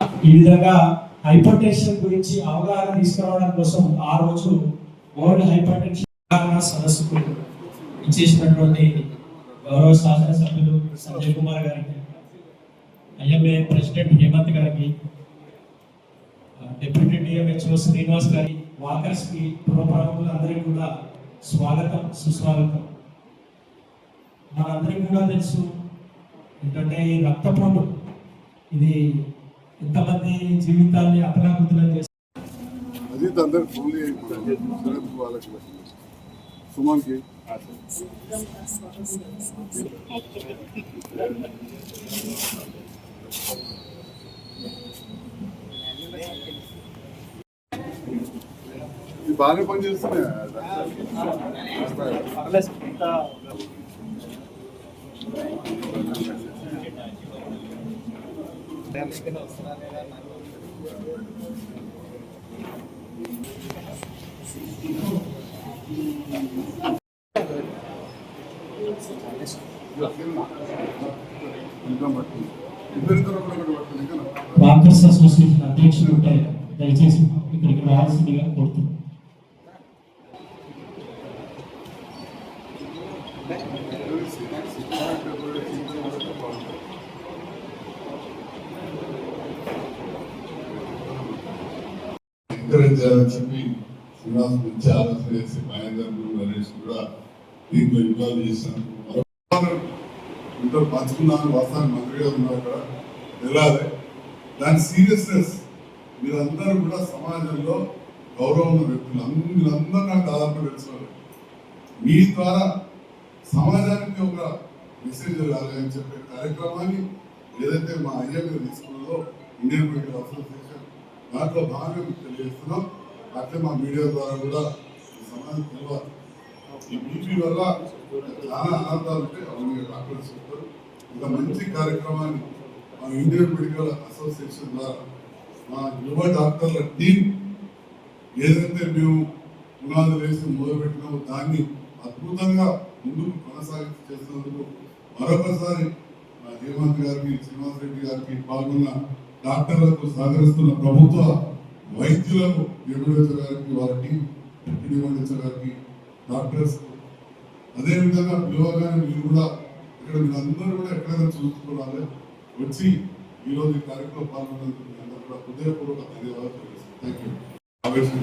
ఈ విధంగా hyper tension గురించి అవగాహన తీసుకురావడం కోసం ఆ రోజు వరల్డ్ హైపర్ టెన్షన్ అవగాహన సదస్సుకు ఇచ్చేసినటువంటి గౌరవ శాసనసభ్యులు సంజయ్ కుమార్ గారికి ఐఎంఏ ప్రెసిడెంట్ హేమంత్ గారికి డిప్యూటీ డిఎంహెచ్ఓ శ్రీనివాస్ గారి వాకర్స్కి కి అందరికీ కూడా స్వాగతం సుస్వాగతం. మనందరికీ కూడా తెలుసు ఎందుకంటే ఈ రక్తపోటు ఇది ఎంతమంది జీవితాన్ని అతలాకుతలం చేస్తుంది అది అందరికి ఫోన్ సురేష్ వాళ్ళకి సుమన్కి. బాగానే పనిచేస్తున్నాయి ఇంకా పట్టుకుంది ఇద్దరిద్దరు కూడా ఒకటి పట్టుకుంది ఇంకా వాకర్స్ అసోసియేషన్ అధ్యక్షులు ఉంటే దయచేసి ఇక్కడికి రావాల్సిందిగా కోరుతున్నాను ఎంకరేజ్ చేయాలని చెప్పి శ్రీనివాస్ మంచి ఆలోచన చేసి మహేందర్ నరేష్ కూడా దీంట్లో ఇన్వాల్వ్ చేశాను ఇద్దరు పంచుకున్నాను వాస్తవానికి మంత్రి గారు ఉన్నారు అక్కడ వెళ్ళాలి. దాని సీరియస్నెస్ మీరందరూ కూడా సమాజంలో గౌరవం ఉన్న వ్యక్తులు. అందరూ మీరందరూ నాకు దాదాపు తెలిసిన మీ ద్వారా సమాజానికి ఒక మెసేజ్ వెళ్ళాలి అని చెప్పే కార్యక్రమాన్ని ఏదైతే మా అయ్య గారు తీసుకున్నదో ఇండియన్ మెడికల్ అసోసియేషన్ దాంట్లో భాగంగా తెలియజేస్తున్నాం. అట్లే మా మీడియా ద్వారా కూడా సమాజం తెలవాలి ఈ బీపీ వల్ల చాలా అనార్థాలు ఉంటాయి. అవును డాక్టర్స్ చెప్తారు. ఒక మంచి కార్యక్రమాన్ని మా ఇండియన్ మెడికల్ అసోసియేషన్ ద్వారా మా యువ డాక్టర్ల టీం ఏదైతే మేము పునాదులు వేసి మొదలుపెట్టినామో దాన్ని అద్భుతంగా ముందుకు కొనసాగి చేసినందుకు మరొకసారి మా హేమంత్ గారికి శ్రీనివాస్ రెడ్డి గారికి పాల్గొన్న డాక్టర్లకు సహకరిస్తున్న ప్రభుత్వ వైద్యులకు నిర్వహించడానికి గారికి వారి టీం గారికి డాక్టర్స్ అదేవిధంగా పిలవగానే మీరు కూడా ఇక్కడ మీరు అందరూ కూడా ఎక్కడైనా చూసుకోవాలి. వచ్చి ఈరోజు ఈ కార్యక్రమం పాల్గొన్నందుకు మీ అందరూ కూడా హృదయపూర్వక ధన్యవాదాలు తెలియజేస్తాను థ్యాంక్ యూ ఆవేశం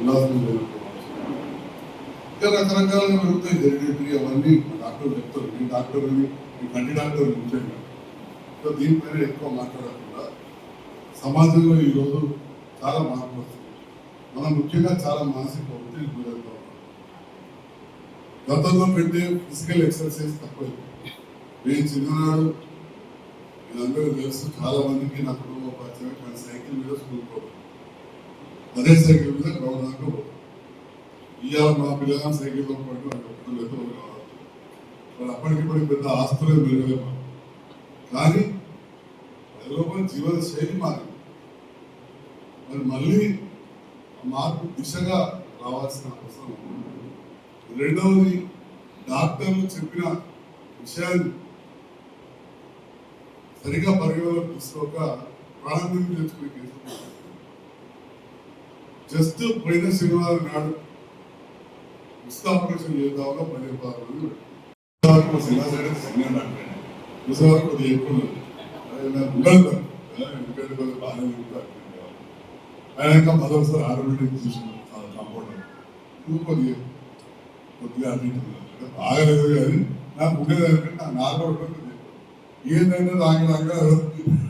ఉల్లాసం ఇంకా రకరకాలుగా పెరుగుతాయి జరిగేటివి అవన్నీ డాక్టర్లు డాక్టర్ చెప్తారు. మీ డాక్టర్ అని మీ కంటి డాక్టర్ ఉంచండి. సో దీనిపైన ఎక్కువ మాట్లాడకుండా సమాజంలో ఈరోజు చాలా మార్పు వస్తుంది. మనం ముఖ్యంగా చాలా మానసిక ఒత్తిడి గురవుతా గతంలో పెట్టే ఫిజికల్ ఎక్సర్సైజ్ తప్పదు నేను చిన్ననాడు అందరూ తెలుసు చాలా మందికి నా కుటుంబ పరిచయం కానీ సైకిల్ మీద స్కూల్ పోతాను అదే సైకిల్ మీద గ్రౌండ్ దాకా ఇవాళ మా పిల్లలు సైకిల్లో పడి వాళ్ళు వాళ్ళు అప్పటికిప్పటికి పెద్ద ఆస్తులే మెరుగలేము కానీ లోపల జీవన శైలి మారింది మరి మళ్ళీ మార్పు దిశగా రావాల్సిన అవసరం రెండవది డాక్టర్లు చెప్పిన విషయాన్ని సరిగా పరిగణలోకి తీసుకోక ప్రాణం తెచ్చుకునే కేసు జస్ట్ పోయిన శనివారం నాడు ఉచిత ఆపరేషన్ చేద్దామని పదిహేను మంది శనివారం శనివారం డాక్టర్ ಮುಸವರು ಏರ್ಕೊಂಡು ಅದೆಲ್ಲ ಗುಗಲ್ ಬಂದು ಬಾಳೆ ഭയങ്കര മതവസ്ഥ ആരോഗ്യ പൊസിഷൻ കമ്പോണ്ട് കൊതിയെ കൊതിയെ അറിഞ്ഞിട്ടുണ്ട് ആഗ്രഹം ഞാൻ പുതിയ നാളെ ഈ തന്നെ താങ്കൾ അങ്ങനെ